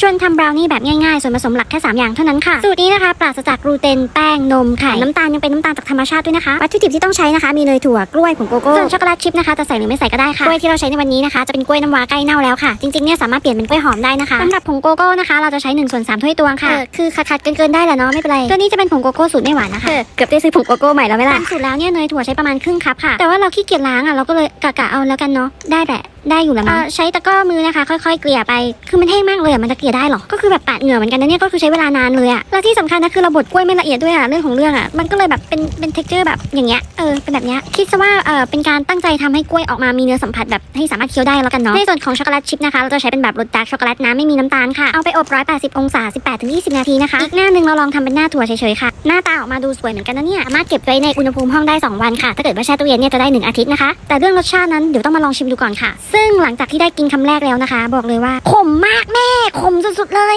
ชวนทำบราวนี่แบบง่ายๆ ส่วนผสมหลักแค่ 3 อย่างเท่านั้นค่ะ สูตรนี้นะคะ ปราศจากกลูเตน แป้ง นม ไข่ น้ำตาลยังเป็นน้ำตาลจากธรรมชาติด้วยนะคะ วัตถุดิบที่ต้องใช้นะคะ มีเนยถั่ว กล้วย ผงโกโก้ ส่วนช็อกโกแลตชิพนะคะ จะใส่หรือไม่ใส่ก็ได้ค่ะ กล้วยที่เราใช้ในวันนี้นะคะ จะเป็นกล้วยน้ำว้าใกล้เน่าแล้วค่ะ จริงๆ เนี่ยสามารถเปลี่ยนเป็นกล้วยหอมได้นะคะสำหรับผงโกโก้นะคะ เราจะใช้1ส่วน3ถ้วยตวงค่ะ คือขัดๆเกินๆได้แหละเนาะ ไม่เป็นไร ตัวนี้จะเป็นผงโกโก้สูตรไม่หวานนะคะเกือบได้ซื้อผงโกโก้ใหม่แล้วไหมล่ะตามสูตรแล้วเนี่ยเนยถั่วใช้ประมาณครึ่งคัพค่ะแต่ว่าเราขี้เกียจล้างอะเราก็เลยกะๆเอาแล้วกันเนาะได้แหละ ได้อยู่แล้วมั้งใช้ตะกร้อมือนะคะ ค่อยๆเกลี่ยไป คือมันแห้งมากเลยอะมันจะเกลี่ยได้หรอ ก็คือแบบปาดเหงื่อเหมือนกันนะเนี่ยก็คือใช้เวลานานเลยอะ แล้วที่สำคัญนะคือเราบดกล้วยไม่ละเอียดด้วยอะเรื่องของเรื่องอะ มันก็เลยแบบเป็นเป็นเท็กเจอร์แบบอย่างเงี้ย เออ เป็นแบบเนี้ย คิดซะว่า เออเป็นการตั้งใจทำให้กล้วยออกมามีเนื้อสัมผัสแบบให้สามารถเคี้ยวได้แล้วกันเนาะ ในส่วนของช็อกโกแลตชิพนะคะ เราจะใช้เป็นแบบรสดาร์กช็อกโกแลตนะไม่มีน้ำตาลค่ะ เอาไปอบ180 องศา 18-20 นาทีนะคะ อีกหน้าหนึ่งเราลองทำเป็นหน้าถั่วเฉยๆค่ะ หน้าตาออกมาดูสวยเหมือนกันนะเนี่ย สามารถเก็บไว้ในอุณหภูมิห้องได้ 2 วันค่ะ ถ้าเกิดว่าแช่ตู้เย็นเนี่ยจะได้ 1 อาทิตย์นะคะ แต่เรื่องรสชาตินั้นเดี๋ยวต้องมาลองชิมดูก่อนค่ะซซึ่งหลังจากที่ได้กินคำแรกแล้วนะคะ บอกเลยว่าขมมากแม่ขมสุดๆเลย